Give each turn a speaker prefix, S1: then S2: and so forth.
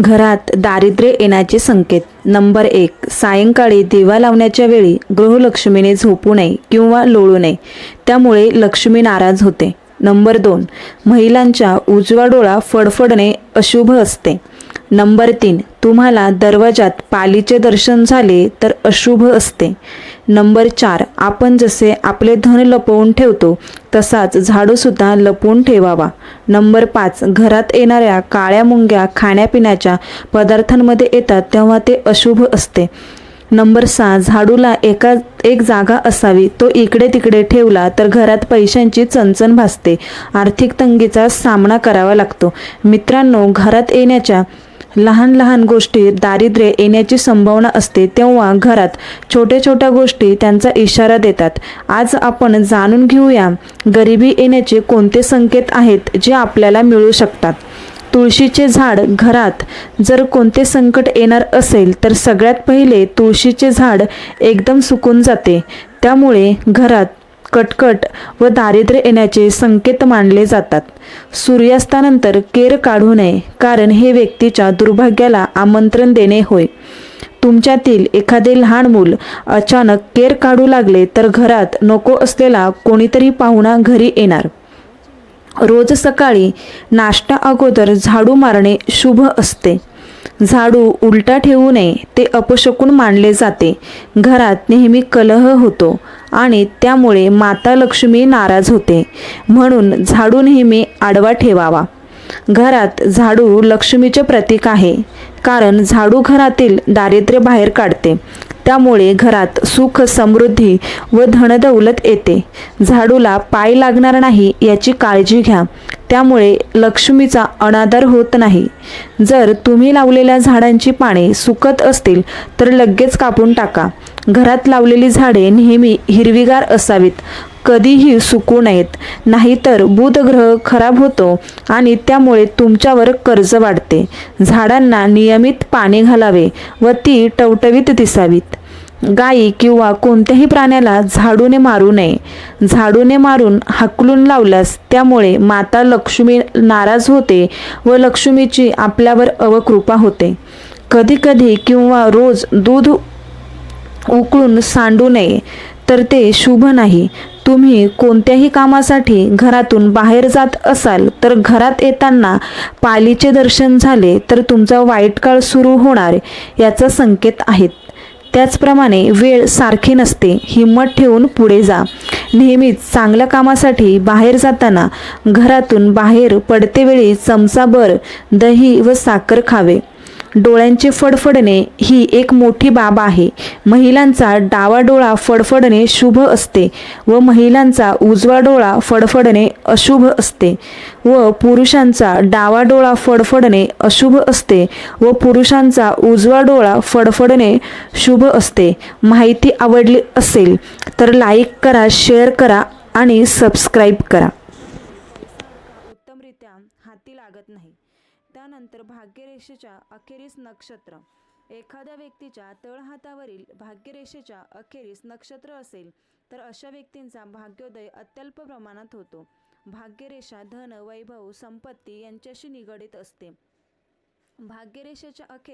S1: घरात दारिद्र्य येण्याचे संकेत. नंबर एक सायंकाळी दिवा लावण्याच्या वेळी गृहलक्ष्मीने झोपू नये किंवा लोळू नये. त्यामुळे लक्ष्मी नाराज होते. नंबर दोन महिलांच्या उजवा डोळा फडफडणे अशुभ असते. नंबर तीन तुम्हाला दरवाजात पालीचे दर्शन झाले तर अशुभ असते. नंबर चार आपण जसे आपले धन लपवून ठेवतो तसाच झाडूसुद्धा लपवून ठेवावा. नंबर पाच घरात येणाऱ्या काळ्या मुंग्या खाण्यापिण्याच्या पदार्थांमध्ये येतात तेव्हा ते अशुभ असते. नंबर सहा झाडूला एका एक जागा असावी तो इकडे तिकडे ठेवला तर घरात पैशांची चणचण भासते. आर्थिक तंगीचा सामना करावा लागतो. मित्रांनो घरात येण्याच्या लहान लहान गोष्टी दारिद्र्य येण्याची संभावना असते तेव्हा घरात छोट्या छोट्या गोष्टी त्यांचा इशारा देतात. आज आपण जाणून घेऊया गरिबी येण्याचे कोणते संकेत आहेत जे आपल्याला मिळू शकतात. तुळशीचे झाड घरात जर कोणते संकट येणार असेल तर सगळ्यात पहिले तुळशीचे झाड एकदम सुकून जाते. त्यामुळे घरात कटकट व दारिद्र्य येण्याचे संकेत मानले जातात. सूर्यास्तानंतर केर काढू नये कारण हे व्यक्तीच्या दुर्भाग्याला आमंत्रण देणे होय. तुमच्यातील एखादे लहान मूल अचानक केर काढू लागले तर घरात नको असलेला कोणीतरी पाहुणा घरी येणार. रोज सकाळी नाश्ता अगोदर झाडू मारणे शुभ असते. झाडू उलटा ठेवू नये ते अपशकून मानले जाते. घरात नेहमी कलह होतो. आणि त्यामुळे माता लक्ष्मी नाराज होते. म्हणून झाडू नेहमी आडवा ठेवावा. घरात झाडू लक्ष्मीचे प्रतीक आहे. कारण झाडू घरातील दारिद्र्य बाहेर काढते. त्यामुळे घरात सुख समृद्धी व धनदौलत येते. झाडूला पाय लागणार नाही याची काळजी घ्या. त्यामुळे लक्ष्मीचा अनादर होत नाही. जर तुम्ही लावलेल्या झाडांची पाने सुकत असतील तर लगेच कापून टाका. घरात लावलेली झाडे नेहमी हिरवीगार असावीत. कधीही सुकू नयेत. नाहीतर बुध ग्रह खराब होतो आणि त्यामुळे तुमच्यावर कर्ज वाढते. झाडांना नियमित पाणी घालावे व ती टवटवीत दिसावीत. गायी किंवा कोणत्याही प्राण्याला झाडूने मारू नये. झाडूने मारून हाकलून लावल्यास त्यामुळे माता लक्ष्मी नाराज होते व लक्ष्मीची आपल्यावर अवकृपा होते. कधीकधी किंवा रोज दूध उकळून सांडू नये तर ते शुभ नाही. तुम्ही कोणत्याही कामासाठी घरातून बाहेर जात असाल तर घरात येताना पालीचे दर्शन झाले तर तुमचा वाईट काळ सुरू होणार याचा संकेत आहेत. त्याचप्रमाणे वेळ सारखी नसते हिंमत ठेवून पुढे जा. नेहमीच चांगल्या कामासाठी बाहेर जाताना घरातून बाहेर पडतेवेळी चमचाभर दही व साखर खावे. डोळ्यांचे फडफडणे ही एक मोठी बाब आहे. महिलांचा डावा डोळा फडफडणे शुभ असते व महिलांचा उजवा डोळा फडफडणे अशुभ असते व पुरुषांचा डावा डोळा फडफडणे अशुभ असते व पुरुषांचा उजवा डोळा फडफडणे शुभ असते. माहिती आवडली असेल तर लाईक करा शेअर करा आणि सबस्क्राईब करा. उत्तमरित्या हाती लागत नाही. त्यानंतर भाग्यरेषेच्या अखेरीस नक्षत्र. एखाद्या व्यक्तीच्या तळहातावरील भाग्यरेषेच्या अखेरीस नक्षत्र असेल तर अशा व्यक्तींचा भाग्योदय अत्यल्प प्रमाणात होतो. भाग्यरेषा धन वैभव संपत्ती यांच्याशी निगडित असते. भाग्यरेषेच्या अखेर